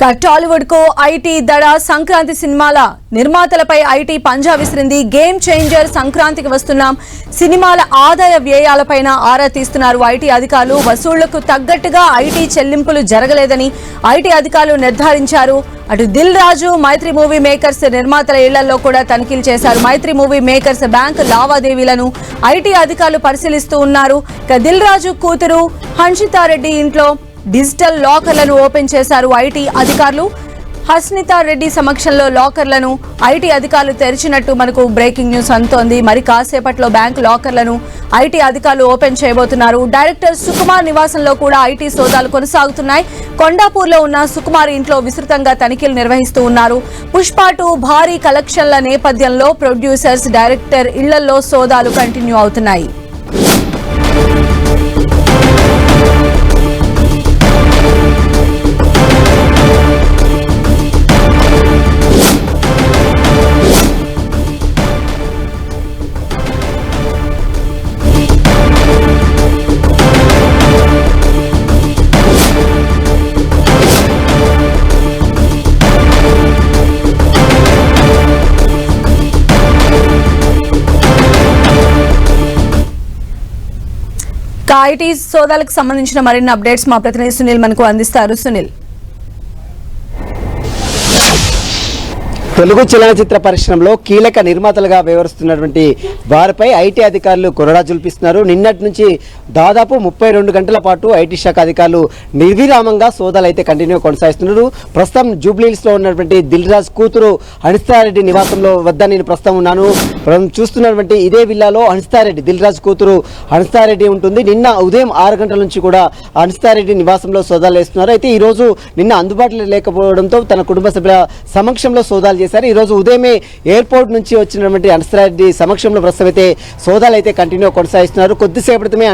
టాలీవుడ్కు IT దడ సంక్రాంతి సినిమాల నిర్మాతలపై IT పంజా విసిరింది గేమ్ చేంజర్ సంక్రాంతికి వస్తున్నాం సినిమాల ఆదాయ వ్యయాలపైన ఆరా తీస్తున్నారు ఐటీ అధికారులు. వసూళ్ళకు తగ్గట్టుగా ఐటీ చెల్లింపులు జరగలేదని ఐటీ అధికారులు నిర్ధారించారు. అటు దిల్ రాజు మైత్రి మూవీ మేకర్స్ నిర్మాతల ఇళ్ళలో కూడా తనిఖీలు చేశారు. మైత్రి మూవీ మేకర్స్ బ్యాంక్ లావాదేవీలను ఐటీ అధికారులు పరిశీలిస్తూ ఉన్నారు. ఇక దిల్ రాజు కూతురు హన్షితారెడ్డి ఇంట్లో డిజిటల్ లాకర్లను ఓపెన్ చేశారు ఐటీ అధికారులు. హస్నితా రెడ్డి సమక్షంలో లాకర్లను ఐటీ అధికారులు తెరిచినట్టు మనకు బ్రేకింగ్ న్యూస్ అందుతోంది. మరి కాసేపట్లో బ్యాంక్ లాకర్లను ఐటీ అధికారులు ఓపెన్ చేయబోతున్నారు. డైరెక్టర్ సుకుమార్ నివాసంలో కూడా ఐటీ సోదాలు కొనసాగుతున్నాయి. కొండాపూర్లో ఉన్న సుకుమార్ ఇంట్లో విస్తృతంగా తనిఖీలు నిర్వహిస్తూ ఉన్నారు. పుష్పాటు భారీ కలెక్షన్ల నేపథ్యంలో ప్రొడ్యూసర్స్ డైరెక్టర్ ఇళ్ళలో సోదాలు కంటిన్యూ అవుతున్నాయి. ఐటీ సోదాలకు సంబంధించిన మరిన్ని అప్డేట్స్ మా ప్రతినిధి సునీల్ మనకు అందిస్తారు. సునీల్. తెలుగు చలనచిత్ర పరిశ్రమలో కీలక నిర్మాతలుగా వ్యవహరిస్తున్నటువంటి వారిపై ఐటీ అధికారులు కొరడా జుల్పిస్తున్నారు. నిన్నటి నుంచి దాదాపు ముప్పై రెండు గంటల పాటు ఐటీ శాఖ అధికారులు నిర్విరామంగా సోదాలు అయితే కంటిన్యూ కొనసాగిస్తున్నారు. ప్రస్తుతం జూబ్లీహిల్స్లో ఉన్నటువంటి దిల్ రాజ్ కూతురు హనిస్తారెడ్డి నివాసంలో వద్ద నేను ప్రస్తుతం ఉన్నాను. మనం చూస్తున్నటువంటి ఇదే విల్లాలో హనిస్తారెడ్డి దిల్ రాజ్ కూతురు హనిస్తారెడ్డి ఉంటుంది. నిన్న ఉదయం ఆరు గంటల నుంచి కూడా హనిస్తారెడ్డి నివాసంలో సోదాలు వేస్తున్నారు. అయితే ఈరోజు నిన్న అందుబాటులో లేకపోవడంతో తన కుటుంబ సభ్యుల సమక్షంలో సోదాలు చేశారు. ఈరోజు ఉదయమే ఎయిర్పోర్ట్ నుంచి వచ్చినటువంటి అనిస్తారెడ్డి సమక్షంలో ప్రస్తుతం అయితే సోదాలు అయితే కంటిన్యూ కొనసాగిస్తున్నారు. కొద్దిసేపటి క్రితమే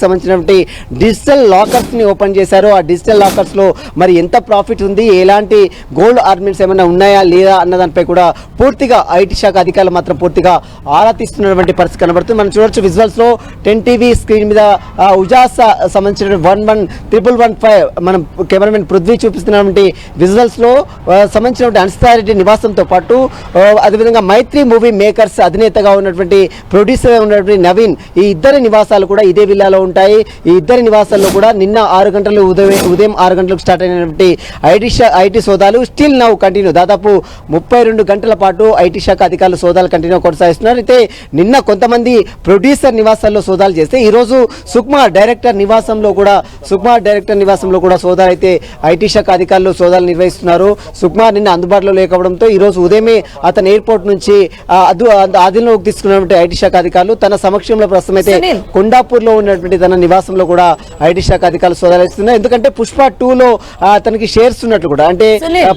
సంబంధించినటువంటి డిజిటల్ లాకర్స్ని ఓపెన్ చేశారు. ఆ డిజిటల్ లాకర్స్లో మరి ఎంత ప్రాఫిట్ ఉంది? ఎలాంటి గోల్డ్ ఆర్నమెంట్స్ ఏమైనా ఉన్నాయా లేదా అన్న దానిపై కూడా పూర్తిగా ఐటీ శాఖ అధికారులు మాత్రం పూర్తిగా ఆరా తీస్తున్నటువంటి పరిస్థితి కనబడుతుంది. మనం చూడొచ్చు విజువల్స్లో టెన్ టీవీ స్క్రీన్ మీద ఉజాస్ సంబంధించిన one one triple one five మనం కెమెరామెన్ పృథ్వీ చూపిస్తున్నటువంటి విజువల్స్లో సంబంధించినటువంటి ఆ, నివాసం అనిస్తారెడ్డి పాటు అదేవిధంగా మైత్రి మూవీ మేకర్స్ అధినేతగా ఉన్నటువంటి ప్రొడ్యూసర్ ఉన్నటువంటి నవీన్ ఈ ఇద్దరి నివాసాలు కూడా ఇదే విల్లాలో ఉంటాయి. ఈ ఇద్దరి నివాసాల్లో కూడా నిన్న ఆరు గంటలు ఉదయం ఉదయం ఆరు గంటలకు స్టార్ట్ అయినటువంటి ఐటీ ఐటీ సోదాలు స్టిల్ నౌ కంటిన్యూ. దాదాపు ముప్పై రెండు గంటల పాటు ఐటీ శాఖ అధికారులు సోదాలు కంటిన్యూ కొనసాగిస్తున్నారు. అయితే నిన్న కొంతమంది ప్రొడ్యూసర్ నివాసాల్లో సోదాలు చేస్తే ఈరోజు సుకుమార్ డైరెక్టర్ నివాసంలో కూడా సుకుమార్ డైరెక్టర్ నివాసంలో కూడా సోదాలు అయితే ఐటీ శాఖ అధికారులు సోదాలు నిర్వహిస్తున్నారు. సుకుమార్ నిన్న అందుబాటులో లేకపోవడంతో ఈ రోజు ఉదయమే అతను ఎయిర్పోర్ట్ నుంచి ఆధీనంలోకి తీసుకున్నటువంటి ఐటీ శాఖ అధికారులు తన సమక్షంలో ప్రస్తుతం అయితే సునీల్. కొండాపూర్లో ఉన్నటువంటి తన నివాసంలో కూడా ఐటీ శాఖ అధికారులు సోదాలు ఇస్తున్నారు ఎందుకంటే పుష్ప టూ లో ఆ, తనకి షేర్స్ ఉన్నట్లు కూడా అంటే.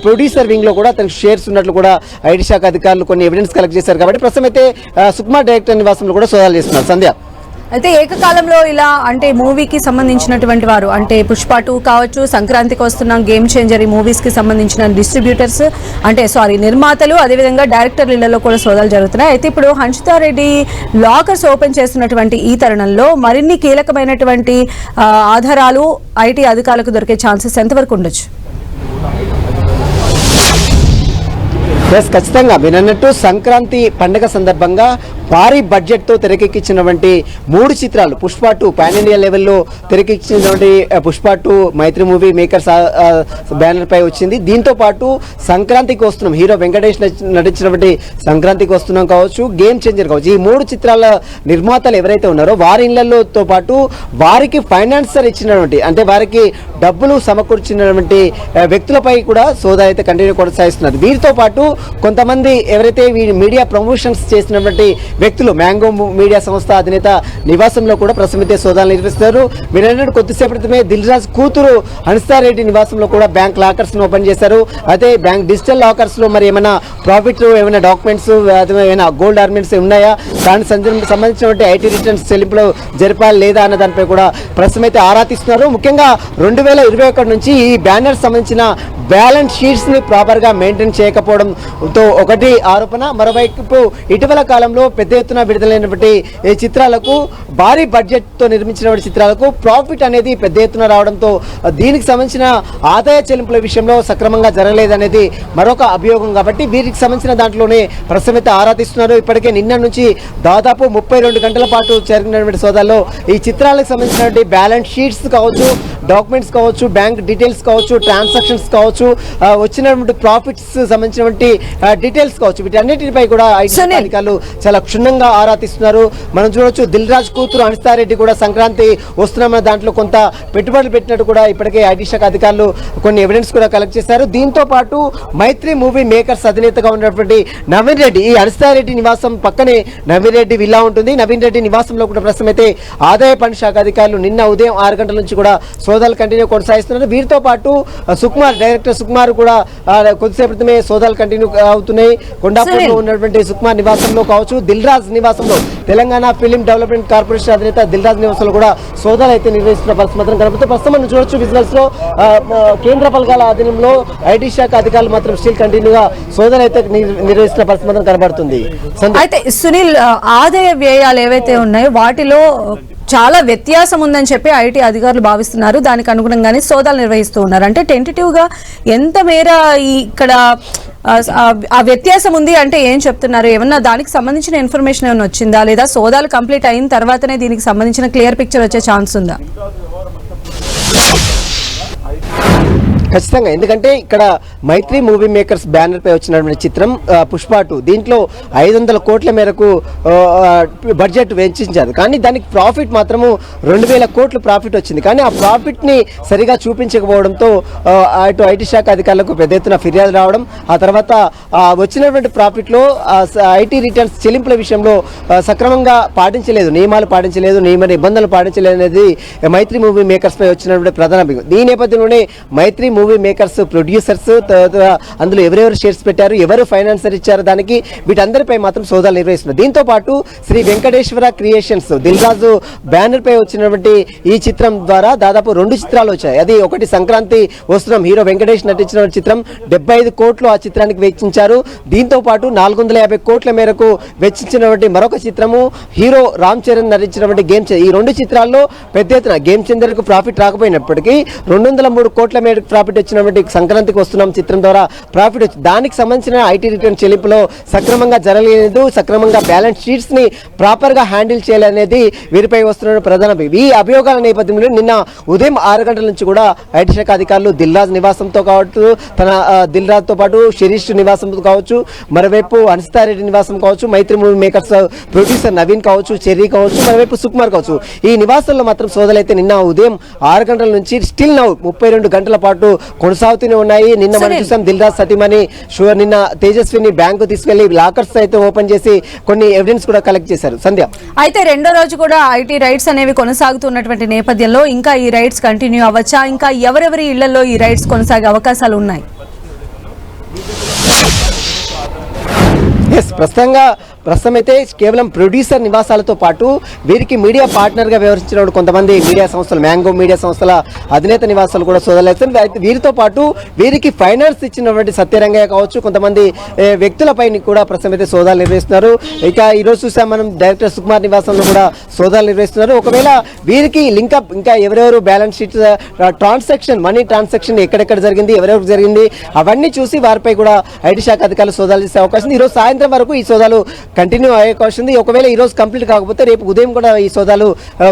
ప్రొడ్యూసర్ వింగ్లో కూడా తనకి షేర్స్ ఉన్నట్లు కూడా ఐటీ శాఖ అధికారులు కొన్ని ఎవిడెన్స్ కలెక్ట్ చేశారు కాబట్టి ప్రస్తుతం అయితే సుకుమార్ డైరెక్టర్ నివాసంలో కూడా సోదాలు చేస్తున్నారు సంధ్య అయితే ఏకకాలంలో ఇలా అంటే మూవీకి సంబంధించినటువంటి వారు అంటే పుష్ప టూ కావచ్చు సంక్రాంతికి వస్తున్న గేమ్ చేంజర్ ఈ మూవీస్కి సంబంధించిన డిస్ట్రిబ్యూటర్స్ అంటే సారీ నిర్మాతలు అదేవిధంగా డైరెక్టర్ ఇళ్ళలో కూడా సోదాలు జరుగుతున్నాయి. అయితే ఇప్పుడు హన్షితారెడ్డి లాకర్స్ ఓపెన్ చేస్తున్నటువంటి ఈ తరుణంలో మరిన్ని కీలకమైనటువంటి ఆధారాలు ఐటీ అధికారులకు దొరికే ఛాన్సెస్ ఎంతవరకు ఉండొచ్చు? ఎస్ ఖచ్చితంగా. వినన్నట్టు సంక్రాంతి పండుగ సందర్భంగా భారీ బడ్జెట్తో తెరకెక్కించినటువంటి మూడు చిత్రాలు. పుష్ప టూ పాన్ ఇండియా లెవెల్లో తెరకెక్కించినటువంటి Pushpa two Mythri movie makers బ్యానర్పై బ్యానర్ పై వచ్చింది. దీంతో పాటు సంక్రాంతికి వస్తున్నాం. హీరో వెంకటేష్ నటించినటువంటి సంక్రాంతికి వస్తున్నాం కావచ్చు. గేమ్ చేంజర్ కావచ్చు. ఈ మూడు చిత్రాల నిర్మాతలు ఎవరైతే ఉన్నారో వారి ఇళ్ళతో పాటు వారికి ఫైనాన్సర్ ఇచ్చినటువంటి అంటే వారికి డబ్బులు సమకూర్చినటువంటి వ్యక్తులపై కూడా సోదా అయితే కంటిన్యూ కొనసాగిస్తున్నారు. వీరితో పాటు కొంతమంది ఎవరైతే వీరి మీడియా ప్రమోషన్స్ చేసినటువంటి వ్యక్తులు మ్యాంగో మీడియా సంస్థ అధినేత నివాసంలో కూడా ప్రసమితే సోదాలు నిర్వహిస్తారు మీరు అన్నట్టు కొద్దిసేపటి క్రితమే దిల్ రాజ్ కూతురు హన్సారెడ్డి నివాసంలో కూడా బ్యాంక్ లాకర్స్ను ఓపెన్ చేశారు. అయితే బ్యాంక్ డిజిటల్ లాకర్స్లో మరి ఏమైనా ప్రాఫిట్ ఏమైనా డాక్యుమెంట్స్ ఏమైనా గోల్డ్ ఆర్మెంట్స్ ఉన్నాయా? దానికి సంబంధించినటువంటి ఐటీ రిటర్న్స్ చెల్లింపులు జరిపాలి లేదా అన్న దానిపై కూడా ప్రస్తుతం అయితే ఆరా తీస్తున్నారు. ముఖ్యంగా రెండు వేల ఇరవై ఒకటి నుంచి ఈ బ్యానర్ సంబంధించిన బ్యాలెన్స్ షీట్స్ని ప్రాపర్గా మెయింటైన్ చేయకపోవడంతో ఒకటి ఆరోపణ మరోవైపు ఇటీవల కాలంలో పెద్ద ఎత్తున విడుదలైనటువంటి ఈ చిత్రాలకు భారీ బడ్జెట్తో నిర్మించిన నిర్మించినటువంటి చిత్రాలకు ప్రాఫిట్ అనేది పెద్ద ఎత్తున రావడంతో దీనికి సంబంధించిన ఆదాయ చెల్లింపుల విషయంలో సక్రమంగా జరగలేదనేది మరొక అభియోగం కాబట్టి వీరికి సంబంధించిన దాంట్లోనే ప్రస్తుతం ఆరాధిస్తున్నారు ఆరా తీస్తున్నారు. ఇప్పటికే నిన్న నుంచి దాదాపు ముప్పై రెండు గంటల పాటు జరిగినటువంటి సోదాల్లో ఈ చిత్రాలకు సంబంధించినటువంటి బ్యాలెన్స్ షీట్స్ కావచ్చు డాక్యుమెంట్స్ కావచ్చు బ్యాంక్ డీటెయిల్స్ కావచ్చు ట్రాన్సాక్షన్స్ కావచ్చు వచ్చినటువంటి ప్రాఫిట్స్ సంబంధించినటువంటి డీటెయిల్స్ కావచ్చు. వీటన్నిటిపై కూడా ఐటీ. అధికారులు చాలా క్షుణ్ణంగా ఆరా తీస్తున్నారు. మనం చూడొచ్చు దిల్ రాజ్ కూతురు అనిస్తారెడ్డి కూడా సంక్రాంతి వస్తున్నామన్న దాంట్లో కొంత పెట్టుబడులు పెట్టినట్టు కూడా ఇప్పటికే ఐటీ శాఖ అధికారులు కొన్ని ఎవిడెన్స్ కూడా కలెక్ట్ చేశారు. దీంతో పాటు మైత్రి మూవీ మేకర్స్ అధినేతగా ఉన్నటువంటి నవీన్ రెడ్డి ఈ అనిస్తారెడ్డి నివాసం పక్కనే నవీన్ రెడ్డి విల్లా ఉంటుంది. నవీన్ రెడ్డి నివాసంలో కూడా ప్రస్తుతం అయితే ఆదాయ పన్ను శాఖ అధికారులు నిన్న ఉదయం ఆరు గంటల నుంచి కూడా సోదాలు కంటిన్యూ కొనసాగిస్తున్నారు వీరితో పాటు సుకుమార్ డైరెక్టర్ సుకుమార్ కూడా కొద్దిసేపు క్రితమే సోదాలు కంటిన్యూ అవుతున్నాయి కొండాపూర్లో. ఉన్నటువంటి సుకుమార్ నివాసంలో కావచ్చు దిల్ రాజ్ నివాసంలో తెలంగాణ ఫిలిం డెవలప్మెంట్ కార్పొరేషన్ అధినేత దిల్ రాజ్ నివాసంలో కూడా సోదాలు అయితే నిర్వహిస్తున్న పరిస్థితి మాత్రం కనబడుతుంది ప్రస్తుతం మనం చూడొచ్చు విజువల్స్లో కేంద్ర బలగాల ఆధీనంలో ఐటీ శాఖ అధికారులు మాత్రం స్టిల్ కంటిన్యూగా సోదాలు అయితే నిర్- నిర్వహిస్తున్న పరిస్థితి మాత్రం కనబడుతుంది. అయితే సునీల్ ఆదాయ వ్యయాలు ఏవైతే ఉన్నాయో వాటిలో చాలా వ్యత్యాసం ఉందని చెప్పి ఐటీ అధికారులు భావిస్తున్నారు. దానికి అనుగుణంగానే సోదాలు నిర్వహిస్తూ ఉన్నారు. అంటే టెంటేటివ్గా ఎంత మేర ఇక్కడ ఆ, ఆ వ్యత్యాసం ఉంది అంటే ఏం చెప్తున్నారు? ఏమన్నా దానికి సంబంధించిన ఇన్ఫర్మేషన్ ఏమైనా వచ్చిందా? లేదా సోదాలు కంప్లీట్ అయిన తర్వాతనే దీనికి సంబంధించిన క్లియర్ పిక్చర్ వచ్చే ఛాన్స్ ఉందా? ఖచ్చితంగా. ఎందుకంటే ఇక్కడ మైత్రి మూవీ మేకర్స్ బ్యానర్ పై వచ్చినటువంటి చిత్రం ఆ, పుష్ప టూ. దీంట్లో ఐదు వందల కోట్ల మేరకు బడ్జెట్ వెచ్చించారు. కానీ దానికి ప్రాఫిట్ మాత్రము రెండు వేల కోట్లు ప్రాఫిట్ వచ్చింది. కానీ ఆ ప్రాఫిట్ని సరిగా చూపించకపోవడంతో అటు ఐటీ శాఖ అధికారులకు పెద్ద ఎత్తున ఫిర్యాదు రావడం ఆ తర్వాత వచ్చినటువంటి ప్రాఫిట్లో ఐటీ రిటర్న్స్ చెల్లింపుల విషయంలో సక్రమంగా పాటించలేదు. నియమాలు పాటించలేదు నియమ నిబంధనలు పాటించలేదు అనేది మైత్రి మూవీ మేకర్స్ పై వచ్చినటువంటి ప్రధాన దీని నేపథ్యంలోనే మైత్రి మూవీ మేకర్స్ ప్రొడ్యూసర్స్ అందులో ఎవరెవరు షేర్స్ పెట్టారు ఎవరు ఫైనాన్సర్ ఇచ్చారు దానికి వీటందరిపై మాత్రం సోదాలు నిర్వహిస్తున్నారు. దీంతో పాటు శ్రీ వెంకటేశ్వర క్రియేషన్స్ దిల్రాజు బ్యానర్ పై వచ్చినటువంటి ఈ చిత్రం ద్వారా దాదాపు రెండు చిత్రాలు వచ్చాయి. అది ఒకటి సంక్రాంతి వస్తున్నాం హీరో వెంకటేష్ నటించిన చిత్రం డెబ్బై ఐదు కోట్లు ఆ చిత్రానికి వెచ్చించారు. దీంతో పాటు నాలుగు వందల యాభై కోట్ల మేరకు వెచ్చించినటువంటి మరొక చిత్రము హీరో రామ్ చరణ్ నటించినటువంటి గేమ్ ఈ రెండు చిత్రాల్లో పెద్ద ఎత్తున గేమ్ చందర్కు ప్రాఫిట్ రాకపోయినప్పటికీ రెండు వందల మూడు కోట్ల మేరకు ప్రాఫిట్ వచ్చినటువంటి సంక్రాంతికి వస్తున్నాం చిత్రం ద్వారా. ప్రాఫిట్ వచ్చి దానికి సంబంధించిన ఐటీ రిటర్న్ చెల్లింపులో సక్రమంగా జరగలేదు. సక్రమంగా బ్యాలెన్స్ షీట్స్ని హ్యాండిల్ చేయాలనేది వీరిపై వస్తున్న ప్రధాన ఈ అభియోగాల నేపథ్యంలో నిన్న ఉదయం ఆరు గంటల నుంచి కూడా ఐటీ శాఖ అధికారులు దిల్రాజ్ నివాసంతో కావచ్చు తన దిల్ పాటు శిరీష్ నివాసంతో కావచ్చు మరోవైపు అనిస్తారెడ్డి నివాసం కావచ్చు Mythri movie makers producer Naveen కావచ్చు చెర్రీ కావచ్చు మరోవైపు సుకుమార్ కావచ్చు. ఈ నివాసంలో మాత్రం సోదలైతే నిన్న ఉదయం ఆరు గంటల నుంచి స్టిల్ నౌ ముప్పై రెండు గంటల పాటు కొనసాగుతూనే ఉన్నాయి. నిన్న మనం. చూసాం దిల్ రాజ్ సతీమణి నిన్న తేజస్విని బ్యాంకు తీసుకెళ్ళి లాకర్స్ అయితే ఓపెన్ చేసి కొన్ని ఎవిడెన్స్ కూడా కలెక్ట్ చేశారు. సంధ్య. అయితే రెండో రోజు కూడా ఐటీ రైట్స్ అనేవి కొనసాగుతున్నటువంటి నేపథ్యంలో ఇంకా ఈ రైట్స్ కంటిన్యూ అవ్వచ్చా? ఇంకా ఎవరెవరి ఇళ్ళలో ఈ రైట్స్ కొనసాగే అవకాశాలు ఉన్నాయి? ఎస్ ప్రస్తుతంగా ప్రస్తుతం అయితే కేవలం ప్రొడ్యూసర్ నివాసాలతో పాటు వీరికి మీడియా పార్ట్నర్గా వ్యవహరించిన కొంతమంది మీడియా సంస్థలు మ్యాంగో మీడియా సంస్థల అధినేత నివాసాలు కూడా సోదరులు వీరితో పాటు వీరికి ఫైనాన్స్ ఇచ్చినటువంటి సత్యరంగయ్య కావచ్చు కొంతమంది వ్యక్తులపై కూడా ప్రస్తుతం అయితే సోదాలు నిర్వహిస్తున్నారు. ఇక ఈరోజు చూసాం మనం డైరెక్టర్ సుకుమార్ నివాసంలో కూడా సోదాలు నిర్వహిస్తున్నారు. ఒకవేళ వీరికి లింకప్ ఇంకా ఎవరెవరు balance sheet transaction money transaction ఎక్కడెక్కడ జరిగింది ఎవరెవరికి జరిగింది అవన్నీ చూసి వారిపై కూడా ఐటీ శాఖ అధికారులు సోదాలు చేసే అవకాశం ఈరోజు సాయంత్రం వరకు ఈ సోదాలు కంటిన్యూ అయ్యే అవకాశం ఉంది. ఒకవేళ ఈరోజు కంప్లీట్ కాకపోతే రేపు ఉదయం కూడా ఈ సోదాలు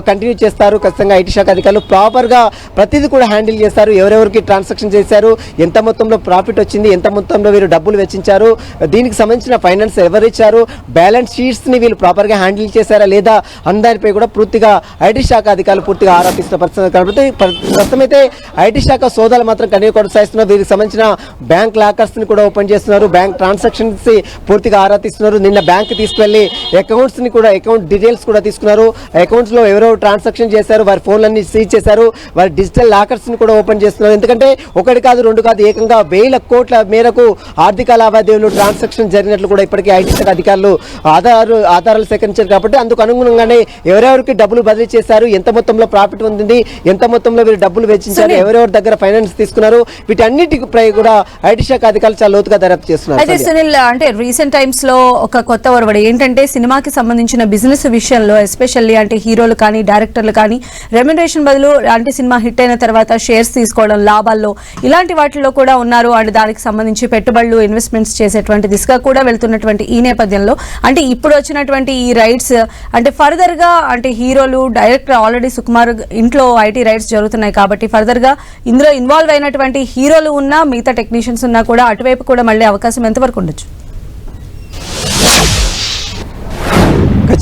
కంటిన్యూ చేస్తారు. ఖచ్చితంగా ఐటీ శాఖ అధికారులు ప్రాపర్గా ప్రతిదీ కూడా హ్యాండిల్ చేస్తారు. ఎవరెవరికి ట్రాన్సాక్షన్ చేశారు ఎంత మొత్తంలో ప్రాఫిట్ వచ్చింది ఎంత మొత్తంలో వీరు డబ్బులు వెచ్చించారు దీనికి సంబంధించిన ఫైనాన్స్ ఎవరు ఇచ్చారు బ్యాలెన్స్ షీట్స్ని వీళ్ళు ప్రాపర్గా హ్యాండిల్ చేశారా లేదా అందరిపై కూడా పూర్తిగా ఐటీ శాఖ అధికారులు పూర్తిగా ఆరోపిస్తున్న పరిస్థితి కాబట్టి ప్రస్తుతమైతే ప్రస్తుతం అయితే ఐటీ శాఖ సోదాలు మాత్రం కంటిన్యూ కొనసాగిస్తున్నారు. దీనికి సంబంధించిన బ్యాంక్ లాకర్స్ని కూడా ఓపెన్ చేస్తున్నారు. బ్యాంక్ ట్రాన్సాక్షన్స్ పూర్తిగా ఆరా తీస్తున్నారు. నిన్న బ్యాంక్ దగ్గరికి తీసుకువెళ్ళి అకౌంట్స్ని కూడా అకౌంట్ డీటెయిల్స్ కూడా తీసుకున్నారు అకౌంట్స్లో ఎవరెవరు ట్రాన్సాక్షన్ చేశారు వారి ఫోన్లన్నీ సీజ్ చేశారు వారి డిజిటల్ లాకర్స్ని కూడా ఓపెన్ చేస్తున్నారు ఎందుకంటే ఒకటి కాదు రెండు కాదు ఏకంగా వేల కోట్ల మేరకు ఆర్థిక లావాదేవీలు ట్రాన్సాక్షన్ జరిగినట్లు కూడా ఇప్పటికే ఐటీ శాఖ అధికారులు ఆధారు ఆధారాలు సేకరించారు కాబట్టి అందుకు అనుగుణంగానే ఎవరెవరికి డబ్బులు బదిలీ చేశారు ఎంత మొత్తంలో ప్రాఫిట్ ఉంది ఎంత మొత్తంలో వీరు డబ్బులు వెచ్చించారు. ఎవరెవరి దగ్గర ఫైనాన్స్ తీసుకున్నారు వీటన్నిటిపై కూడా ఐటీ శాఖ అధికారులు చాలా లోతుగా దర్యాప్తు చేస్తున్నారు అయితే సంధ్య. సునీల్ అంటే రీసెంట్ టైమ్స్లో ఒక కొత్త ఒరవడి ఏంటంటే సినిమాకి సంబంధించిన బిజినెస్ విషయంలో ఎస్పెషల్లీ అంటే హీరోలు కానీ డైరెక్టర్లు కానీ రెమ్యునరేషన్ బదులు అంటే సినిమా హిట్ అయిన తర్వాత షేర్స్ తీసుకోవడం లాభాల్లో ఇలాంటి వాటిల్లో కూడా ఉన్నారు. అండ్ దానికి సంబంధించి పెట్టుబడులు ఇన్వెస్ట్మెంట్స్ చేసేటువంటి దిశగా కూడా వెళ్తున్నటువంటి ఈ నేపథ్యంలో అంటే ఇప్పుడు వచ్చినటువంటి ఈ రైట్స్ అంటే ఫర్దర్గా అంటే హీరోలు డైరెక్టర్ ఆల్రెడీ సుకుమార్ ఇంట్లో ఐటీ రైట్స్ జరుగుతున్నాయి కాబట్టి ఫర్దర్గా ఇందులో ఇన్వాల్వ్ అయినటువంటి హీరోలు ఉన్నా మిగతా టెక్నీషియన్స్ ఉన్నా కూడా అటువైపు కూడా మళ్ళీ అవకాశం ఎంతవరకు ఉండొచ్చు?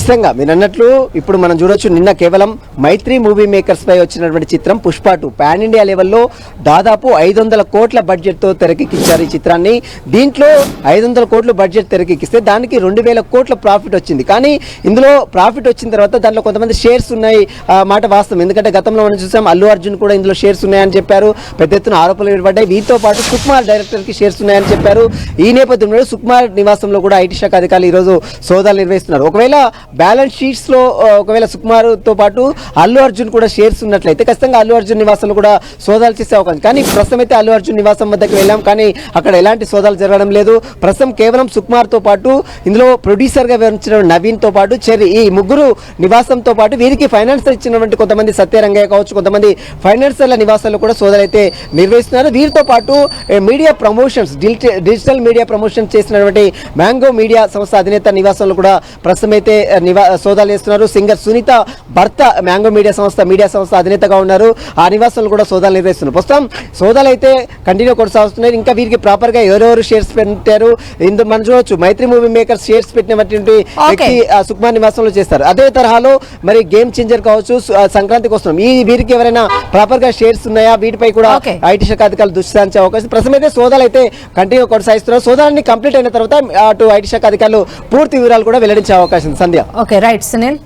ఖచ్చితంగా. మీరు అన్నట్లు ఇప్పుడు మనం చూడొచ్చు నిన్న కేవలం మైత్రి మూవీ మేకర్స్ పై వచ్చినటువంటి చిత్రం పుష్ప టూ. పాన్ ఇండియా లెవెల్లో దాదాపు ఐదు వందల కోట్ల బడ్జెట్తో తెరకెక్కించారు ఈ చిత్రాన్ని. దీంట్లో ఐదు వందల కోట్ల బడ్జెట్ తెరకెక్కిస్తే దానికి రెండు వేల కోట్ల ప్రాఫిట్ వచ్చింది. కానీ ఇందులో ప్రాఫిట్ వచ్చిన తర్వాత దాంట్లో కొంతమంది షేర్స్ ఉన్నాయి ఆ మాట వాస్తవం. ఎందుకంటే గతంలో మనం చూసాం అల్లు అర్జున్ కూడా ఇందులో షేర్స్ ఉన్నాయని చెప్పారు. పెద్ద ఎత్తున ఆరోపణలు ఏర్పడ్డాయి వీటితో పాటు సుకుమార్ డైరెక్టర్కి షేర్స్ ఉన్నాయని చెప్పారు. ఈ నేపథ్యంలో సుకుమార్ నివాసంలో కూడా ఐటీ శాఖ అధికారులు ఈ రోజు సోదాలు నిర్వహిస్తున్నారు. ఒకవేళ బ్యాలెన్స్ షీట్స్లో ఒకవేళ సుకుమార్తో పాటు అల్లు అర్జున్ కూడా షేర్స్ ఉన్నట్లయితే ఖచ్చితంగా అల్లు అర్జున్ నివాసంలో కూడా సోదాలు చేసే అవకాశం. కానీ ప్రస్తుతం అయితే అల్లు అర్జున్ నివాసం వద్దకు వెళ్ళాం. కానీ అక్కడ ఎలాంటి సోదాలు జరగడం లేదు. ప్రస్తుతం కేవలం సుకుమార్తో పాటు ఇందులో ప్రొడ్యూసర్గా వివరించిన నవీన్తో పాటు చెర్రీ ఈ ముగ్గురు నివాసంతో పాటు వీరికి ఫైనాన్సర్ ఇచ్చినటువంటి కొంతమంది సత్యరంగయ్య కావచ్చు కొంతమంది ఫైనాన్సర్ల నివాసాల్లో కూడా సోదాలు అయితే నిర్వహిస్తున్నారు. వీరితో పాటు media promotions digital digital media promotion చేసినటువంటి మ్యాంగో మీడియా సంస్థ అధినేత నివాసంలో కూడా ప్రస్తుతం అయితే నివా సోదాలు చేస్తున్నారు. సింగర్ సునీత భర్త మ్యాంగో మీడియా సంస్థ మీడియా సంస్థ అధినేతగా ఉన్నారు. ఆ నివాసంలో కూడా సోదాలు నిర్వహిస్తున్నారు. ప్రస్తుతం సోదాలు అయితే కంటిన్యూ కొనసాగుతున్నాయి. ఇంకా వీరికి ప్రాపర్గా ఎవరెవరు షేర్స్ పెట్టారు? ఇందులో మనం చూడవచ్చు మైత్రి మూవీ మేకర్ షేర్స్ పెట్టినటువంటి వ్యక్తి సుకుమార్ నివాసంలో చేస్తారు. అదే తరహాలో మరి గేమ్ చేంజర్ కావచ్చు సు- ఆ, సంక్రాంతికి వస్తున్నాం. ఈ వీరికి ఎవరైనా ప్రాపర్గా షేర్స్ ఉన్నాయా? వీటిపై కూడా. ఐటీ శాఖ అధికారులు దృష్టి సారించే అవకాశం. ప్రస్తుతం అయితే సోదాలు అయితే కంటిన్యూ కొనసాగిస్తున్నారు. సోదాలన్నీ కంప్లీట్ అయిన తర్వాత అటు ఐటీ శాఖ అధికారులు పూర్తి వివరాలు కూడా వెల్లడించే అవకాశం. సంధ్య. Okay, right, Sunil.